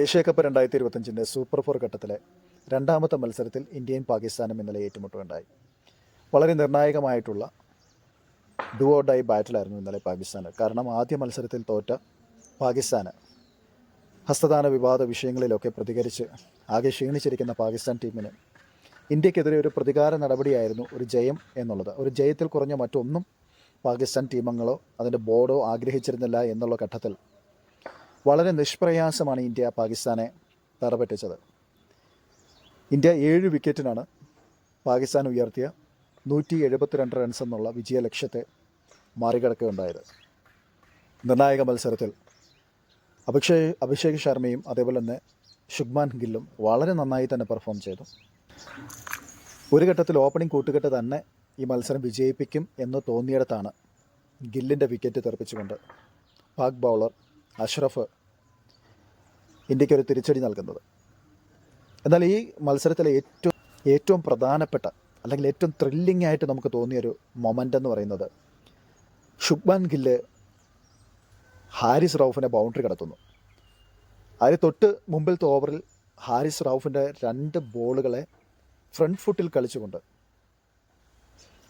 Asia cup രണ്ടായിരത്തി ഇരുപത്തഞ്ചിന്റെ super four ഘട്ടത്തിലെ രണ്ടാമത്തെ മത്സരത്തിൽ ഇന്ത്യയും പാകിസ്ഥാനും ഇന്നലെ ഏറ്റുമുട്ടുകയുണ്ടായി. വളരെ നിർണായകമായിട്ടുള്ള ഡുവോ ഡൈ ബാറ്റിലായിരുന്നു ഇന്നലെ പാകിസ്ഥാന്. കാരണം ആദ്യ മത്സരത്തിൽ തോറ്റ പാകിസ്ഥാന് ഹസ്തദാന വിവാദ വിഷയങ്ങളിലൊക്കെ പ്രതികരിച്ച് ആകെ ക്ഷീണിച്ചിരിക്കുന്ന പാകിസ്ഥാൻ ടീമിന് ഇന്ത്യക്കെതിരെ ഒരു പ്രതികാര നടപടിയായിരുന്നു ഒരു ജയം എന്നുള്ളത്. ഒരു ജയത്തിൽ കുറഞ്ഞ മറ്റൊന്നും പാകിസ്ഥാൻ ടീമുകളോ അതിന്റെ ബോർഡോ ആഗ്രഹിച്ചിരുന്നില്ല എന്നുള്ള ഘട്ടത്തിൽ വളരെ നിഷ്പ്രയാസമാണ് ഇന്ത്യ പാകിസ്ഥാനെ തറപറ്റിച്ചത്. ഇന്ത്യ ഏഴ് വിക്കറ്റിനാണ് പാകിസ്ഥാൻ ഉയർത്തിയ നൂറ്റി എഴുപത്തിരണ്ട് റൺസ് എന്നുള്ള വിജയ ലക്ഷ്യത്തെ മറികടക്കുകയുണ്ടായത്. നിർണായക മത്സരത്തിൽ അഭിഷേക് അഭിഷേക് ശർമ്മയും അതേപോലെ തന്നെ ശുഭ്മാൻ ഗില്ലും വളരെ നന്നായി തന്നെ പെർഫോം ചെയ്തു. ഒരു ഘട്ടത്തിൽ ഓപ്പണിംഗ് കൂട്ടുകെട്ട് തന്നെ ഈ മത്സരം വിജയിപ്പിക്കും എന്ന് തോന്നിയിടത്താണ് ഗില്ലിന്റെ വിക്കറ്റ് തെറിപ്പിച്ചുകൊണ്ട് പാക് ബൗളർ അഷ്റഫ് ഇന്ത്യക്കൊരു തിരിച്ചടി നൽകുന്നത്. എന്നാൽ ഈ മത്സരത്തിലെ ഏറ്റവും ഏറ്റവും പ്രധാനപ്പെട്ട അല്ലെങ്കിൽ ഏറ്റവും ത്രില്ലിംഗ് ആയിട്ട് നമുക്ക് തോന്നിയൊരു മൊമെന്റ് എന്ന് പറയുന്നത് ശുഭ്മാൻ ഗില്ല് ഹാരിസ് റൌഫിനെ ബൗണ്ടറി കടത്തുന്നു. അതിന് തൊട്ട് മുമ്പിലത്തെ ഓവറിൽ ഹാരിസ് റൌഫിന്റെ രണ്ട് ബോളുകളെ ഫ്രണ്ട് ഫുട്ടിൽ കളിച്ചുകൊണ്ട്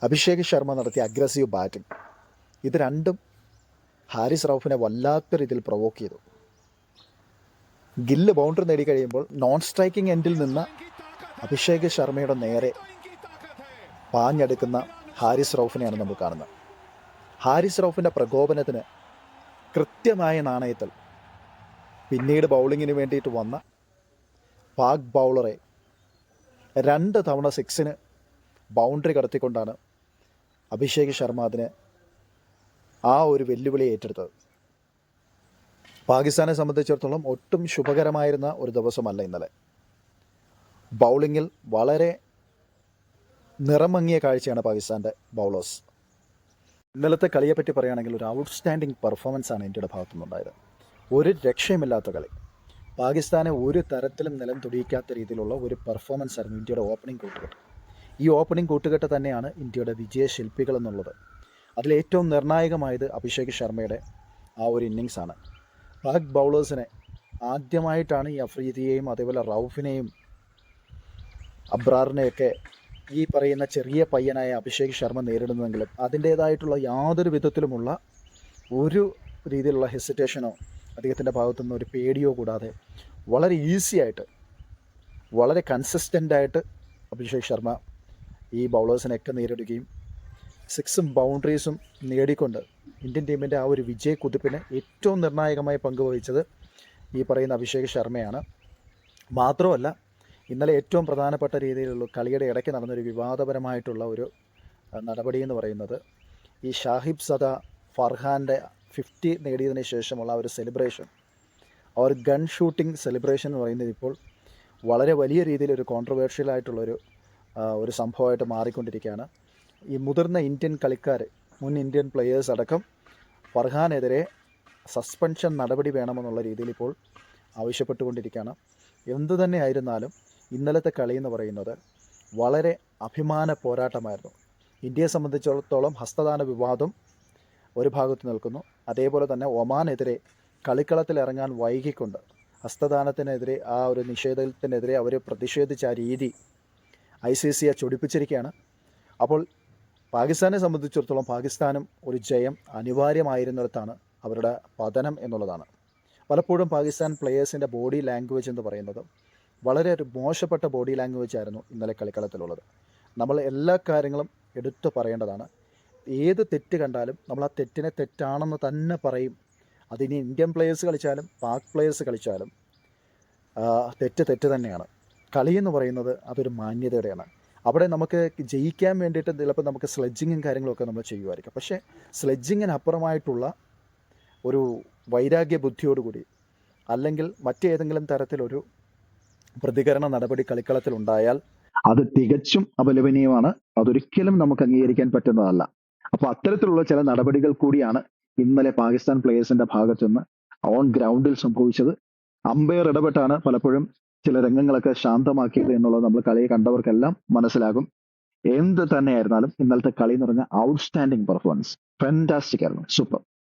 അഭിഷേക് ശർമ്മ നടത്തിയ അഗ്രസീവ് ബാറ്റിംഗ് ഇത് രണ്ടും ഹാരിസ് റൌഫിനെ വല്ലാത്ത രീതിയിൽ പ്രൊവോക്ക് ചെയ്തു. ഗില്ല് ബൗണ്ടറി നേടിക്കഴിയുമ്പോൾ നോൺ സ്ട്രൈക്കിംഗ് എൻഡിൽ നിന്ന് അഭിഷേക് ശർമ്മയുടെ നേരെ പാഞ്ഞെടുക്കുന്ന ഹാരിസ് റൌഫിനെയാണ് നമ്മൾ കാണുന്നത്. ഹാരിസ് റൌഫിന്റെ പ്രകോപനത്തിന് കൃത്യമായ നാണയത്തിൽ പിന്നീട് ബൗളിങ്ങിന് വേണ്ടിയിട്ട് വന്ന പാക് ബൗളറെ രണ്ട് തവണ സിക്സിന് ബൗണ്ടറി കടത്തിക്കൊണ്ടാണ് അഭിഷേക് ശർമ്മ അതിന് ആ ഒരു വെല്ലുവിളി ഏറ്റെടുത്തത്. പാകിസ്ഥാനെ സംബന്ധിച്ചിടത്തോളം ഒട്ടും ശുഭകരമായിരുന്ന ഒരു ദിവസമല്ല ഇന്നലെ. ബൗളിങ്ങിൽ വളരെ നിറമങ്ങിയ കാഴ്ചയാണ് പാകിസ്ഥാന്റെ ബൗളേഴ്സ്. ഇന്നലത്തെ കളിയെപ്പറ്റി പറയുകയാണെങ്കിൽ ഒരു ഔട്ട്സ്റ്റാൻഡിങ് പെർഫോമൻസ് ആണ് ഇന്ത്യയുടെ ഭാഗത്തുനിന്നുണ്ടായത്. ഒരു രക്ഷയുമില്ലാത്ത കളി. പാകിസ്ഥാനെ ഒരു തരത്തിലും നിലം തുടിയിക്കാത്ത രീതിയിലുള്ള ഒരു പെർഫോമൻസ് ആയിരുന്നു ഇന്ത്യയുടെ ഓപ്പണിംഗ് കൂട്ടുകെട്ട്. ഈ ഓപ്പണിംഗ് കൂട്ടുകെട്ട് തന്നെയാണ് ഇന്ത്യയുടെ വിജയശില്പികൾ എന്നുള്ളത്. അതിലേറ്റവും നിർണായകമായത് അഭിഷേക് ശർമ്മയുടെ ആ ഒരു ഇന്നിങ്സാണ്. പാക് ബൗളേഴ്സിനെ ആദ്യമായിട്ടാണ് ഈ അഫ്രീദിയെയും അതേപോലെ റൌഫിനെയും അബ്രാറിനെയൊക്കെ ഈ പറയുന്ന ചെറിയ പയ്യനായ അഭിഷേക് ശർമ്മ നേരിടുന്നതെങ്കിലും അതിന്റേതായിട്ടുള്ള യാതൊരു വിധത്തിലുമുള്ള ഒരു രീതിയിലുള്ള ഹെസിറ്റേഷനോ അദ്ദേഹത്തിന്റെ ഭാഗത്തുനിന്ന് ഒരു പേടിയോ കൂടാതെ വളരെ ഈസി ആയിട്ട് വളരെ കൺസിസ്റ്റന്റായിട്ട് അഭിഷേക് ശർമ്മ ഈ ബൗളേഴ്സിനെയൊക്കെ നേരിടുകയും സിക്സും ബൗണ്ടറീസും നേടിക്കൊണ്ട് ഇന്ത്യൻ ടീമിന്റെ ആ ഒരു വിജയ കുതിപ്പിന് ഏറ്റവും നിർണായകമായി പങ്കുവഹിച്ചത് ഈ പറയുന്ന അഭിഷേക് ശർമ്മയാണ്. മാത്രമല്ല ഇന്നലെ ഏറ്റവും പ്രധാനപ്പെട്ട രീതിയിലുള്ള കളിയുടെ ഇടയ്ക്ക് നടന്നൊരു വിവാദപരമായിട്ടുള്ള ഒരു നടപടി എന്ന് പറയുന്നത് ഈ ഷാഹിബ് സദ ഫർഹാന്റെ ഫിഫ്റ്റി നേടിയതിന് ശേഷമുള്ള ഒരു സെലിബ്രേഷൻ ആ ഒരു ഗൺ ഷൂട്ടിംഗ് സെലിബ്രേഷൻ എന്ന് പറയുന്നത് ഇപ്പോൾ വളരെ വലിയ രീതിയിൽ ഒരു കോൺട്രവേഴ്ഷ്യൽ ഒരു സംഭവമായിട്ട് മാറിക്കൊണ്ടിരിക്കുകയാണ്. ഈ മുതിർന്ന ഇന്ത്യൻ കളിക്കാർ മുൻ ഇന്ത്യൻ പ്ലെയേഴ്സ് അടക്കം ഫർഹാനെതിരെ സസ്പെൻഷൻ നടപടി വേണമെന്നുള്ള രീതിയിൽ ഇപ്പോൾ ആവശ്യപ്പെട്ടുകൊണ്ടിരിക്കുകയാണ്. എന്തു തന്നെ ആയിരുന്നാലും ഇന്നലത്തെ കളി എന്ന് പറയുന്നത് വളരെ അഭിമാന പോരാട്ടമായിരുന്നു. ഇന്ത്യയെ സംബന്ധിച്ചിടത്തോളം ഹസ്തദാന വിവാദം ഒരു ഭാഗത്ത് നിൽക്കുന്നു. അതേപോലെ തന്നെ ഒമാനെതിരെ കളിക്കളത്തിൽ ഇറങ്ങാൻ വൈകിക്കൊണ്ട് ഹസ്തദാനത്തിനെതിരെ ആ ഒരു നിഷേധത്തിനെതിരെ അവർ പ്രതിഷേധിച്ച ആ രീതി ഐ സി സിയെ ചൊടിപ്പിച്ചിരിക്കുകയാണ്. അപ്പോൾ പാകിസ്ഥാനെ സംബന്ധിച്ചിടത്തോളം പാകിസ്ഥാനും ഒരു ജയം അനിവാര്യമായിരുന്നിടത്താണ് അവരുടെ പതനം എന്നുള്ളതാണ്. പലപ്പോഴും പാകിസ്ഥാൻ പ്ലെയേഴ്സിന്റെ ബോഡി ലാംഗ്വേജ് എന്ന് പറയുന്നത് വളരെ ഒരു മോശപ്പെട്ട ബോഡി ലാംഗ്വേജ് ആയിരുന്നു ഇന്നലെ കളിക്കളത്തിലുള്ളത്. നമ്മൾ എല്ലാ കാര്യങ്ങളും എടുത്തു പറയേണ്ടതാണ്. ഏത് തെറ്റ് കണ്ടാലും നമ്മൾ ആ തെറ്റിനെ തെറ്റാണെന്ന് തന്നെ പറയും. അതിനി ഇന്ത്യൻ പ്ലെയേഴ്സ് കളിച്ചാലും പാക് പ്ലെയേഴ്സ് കളിച്ചാലും തെറ്റ് തെറ്റ് തന്നെയാണ്. കളി എന്ന് പറയുന്നത് അതൊരു മാന്യതയുടെയാണ്. അവിടെ നമുക്ക് ജയിക്കാൻ വേണ്ടിയിട്ട് ചിലപ്പോൾ നമുക്ക് സ്ലെഡ്ജിങ്ങും കാര്യങ്ങളൊക്കെ നമ്മൾ ചെയ്യുമായിരിക്കും. പക്ഷേ സ്ലെഡ്ജിങ്ങിനപ്പുറമായിട്ടുള്ള ഒരു വൈരാഗ്യ ബുദ്ധിയോടുകൂടി അല്ലെങ്കിൽ മറ്റേതെങ്കിലും തരത്തിലൊരു പ്രതികരണ നടപടി കളിക്കളത്തിൽ ഉണ്ടായാൽ അത് തികച്ചും അപലപനീയമാണ്. അതൊരിക്കലും നമുക്ക് അംഗീകരിക്കാൻ പറ്റുന്നതല്ല. അപ്പൊ അത്തരത്തിലുള്ള ചില നടപടികൾ കൂടിയാണ് ഇന്നലെ പാകിസ്ഥാൻ പ്ലേയേഴ്സിന്റെ ഭാഗത്തുനിന്ന് ഓൺ ഗ്രൗണ്ടിൽ സംഭവിച്ചത്. അമ്പയർ ഇടപെട്ടാണ് പലപ്പോഴും ചില രംഗങ്ങളൊക്കെ ശാന്തമാക്കിയത് എന്നുള്ളത് നമ്മൾ കളിയെ കണ്ടവർക്കെല്ലാം മനസ്സിലാകും. എന്ത് തന്നെയായിരുന്നാലും ഇന്നലത്തെ കളി എന്ന് പറഞ്ഞ ഔട്ട്സ്റ്റാൻഡിങ് പെർഫോമൻസ് ഫാന്റാസ്റ്റിക് ആയിരുന്നു. സൂപ്പർ